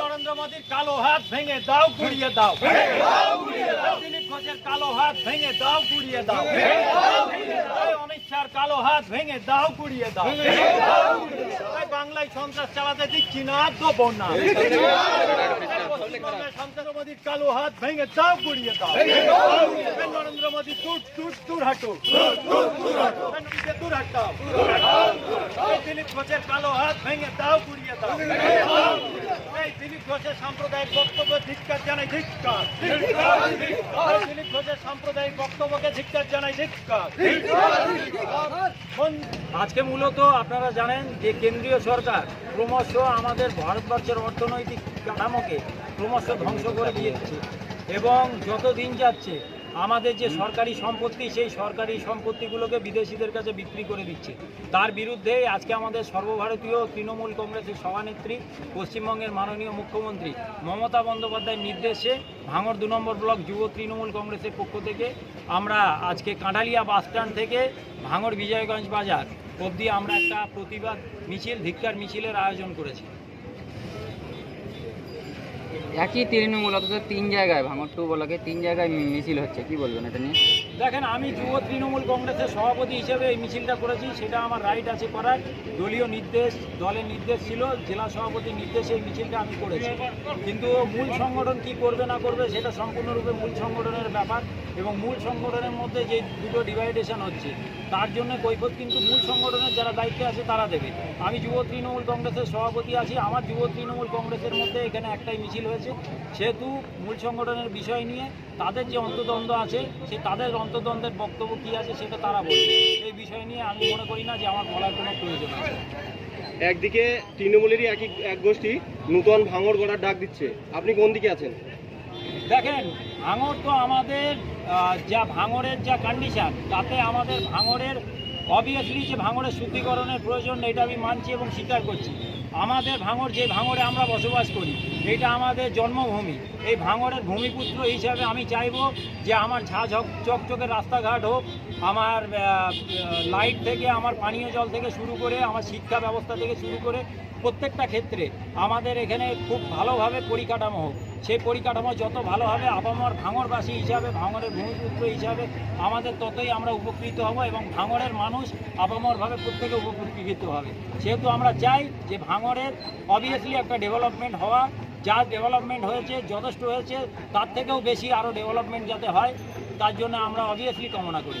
নরেন্দ্র মোদীর কালো হাত ভেঙে দাও গুড়িয়ে দাও। দিলীপ ঘোষের কালো হাত ভেঙে দাও গুড়িয়ে দাও। অমিত শাহর কালো হাত ভেঙে দাও গুড়িয়ে দাও। বাংলায় সন্ত্রাস চালাতে দিচ্ছি না, দেবো না। মোদীর কালো হাত ভেঙে দাও গুড়িয়ে দাও নরেন্দ্র মোদী দূর দূর দূর হাঁটো দূর হাঁটাও দিলীপ ঘোষের কালো হাত ভেঙে দাও গুড়িয়ে দাও এই দিলীপ ঘোষের সাম্প্রদায়িক বক্তব্য ধিক্কার জানাই ধিক্কার সাম্প্রদায়িক বক্তব্যকে জানাই আজকে মূলত আপনারা জানেন যে কেন্দ্রীয় সরকার ক্রমশ আমাদের ভারতবর্ষের অর্থনৈতিক কাঠামোকে ক্রমশ ধ্বংস করে দিয়েছে এবং যত দিন যাচ্ছে আমাদের যে সরকারি সম্পত্তি, সেই সরকারি সম্পত্তিগুলোকে বিদেশিদের কাছে বিক্রি করে দিচ্ছে। তার বিরুদ্ধে আজকে আমাদের সর্বভারতীয় তৃণমূল কংগ্রেসের সভানেত্রী, পশ্চিমবঙ্গের মাননীয় মুখ্যমন্ত্রী মমতা বন্দ্যোপাধ্যায়ের নির্দেশে ভাঙর দু নম্বর ব্লক যুব তৃণমূল কংগ্রেসের পক্ষ থেকে আমরা আজকে কাঁঠালিয়া বাসস্ট্যান্ড থেকে ভাঙর বিজয়গঞ্জ বাজার অবধি আমরা একটা প্রতিবাদ মিছিল, ধিক্কার মিছিলের আয়োজন করেছি। একই তৃণমূল অথচ তিন জায়গায় ভাঙর টু বলাকে তিন জায়গায় মিছিল হচ্ছে, কি বলবেন এটা নিয়ে? দেখেন, আমি যুব তৃণমূল কংগ্রেসের সভাপতি হিসেবে এই মিছিলটা করেছি, সেটা আমার রাইট আছে করার। দলীয় নির্দেশ, দলের নির্দেশ ছিল, জেলা সভাপতির নির্দেশে এই মিছিলটা আমি করেছি। কিন্তু মূল সংগঠন কি করবে না করবে, সেটা সম্পূর্ণরূপে মূল সংগঠনের ব্যাপার এবং মূল সংগঠনের মধ্যে যে দুটো ডিভাইডেশন হচ্ছে, তার জন্য কৈফত কিন্তু মূল সংগঠনের যারা দায়িত্বে আছে, তারা দেবে। আমি যুব তৃণমূল কংগ্রেসের সভাপতি আছি, আমার যুব তৃণমূল কংগ্রেসের মধ্যে এখানে একটাই মিছিল হয়েছে। সেহেতু মূল সংগঠনের বিষয় নিয়ে তাদের যে অন্তদ্বন্দ্ব আছে সে তাদের অন্তদ্বন্দ্বের বক্তব্য কী আছে সেটা তারা বলবে। এই বিষয় নিয়ে আমি মনে করি না যে আমার বলার কোনো প্রয়োজন আছে। একদিকে তৃণমূলেরই একই এক গোষ্ঠী নূতন ভাঙর গড়ার ডাক দিচ্ছে। আপনি কোন দিকে আছেন? দেখেন ভাঙর তো আমাদের যা ভাঙরের যা কন্ডিশন তাতে আমাদের ভাঙরের অবভিয়াসলি যে ভাঙরের শুদ্ধিকরণের প্রয়োজন এটা আমি মানছি এবং স্বীকার করছি। আমাদের ভাঙর যে ভাঙরে আমরা বসবাস করি, এটা আমাদের জন্মভূমি। এই ভাঙরের ভূমিপুত্র হিসাবে আমি চাইব যে আমার ঝা ঝক চকচকের রাস্তাঘাট হোক, আমার লাইট থেকে, আমার পানীয় জল থেকে শুরু করে, আমার শিক্ষা ব্যবস্থা থেকে শুরু করে প্রত্যেকটা ক্ষেত্রে আমাদের এখানে খুব ভালোভাবে পরিকাঠামো হোক। সেই পরিকাঠামো যত ভালো হবে, আপামর ভাঙরবাসী হিসাবে, ভাঙরের ভূমিপুত্র হিসাবে, আমাদের ততই আমরা উপকৃত হব এবং ভাঙরের মানুষ আপামরভাবে প্রত্যেকে উপকৃত হবে। সেহেতু আমরা চাই যে ভাঙরের অবভিয়াসলি একটা ডেভেলপমেন্ট হওয়া যা ডেভেলপমেন্ট হয়েছে, যথেষ্ট হয়েছে, তার থেকেও বেশি আরও ডেভেলপমেন্ট যাতে হয়, তার জন্য আমরা অবভিয়াসলি কামনা করি।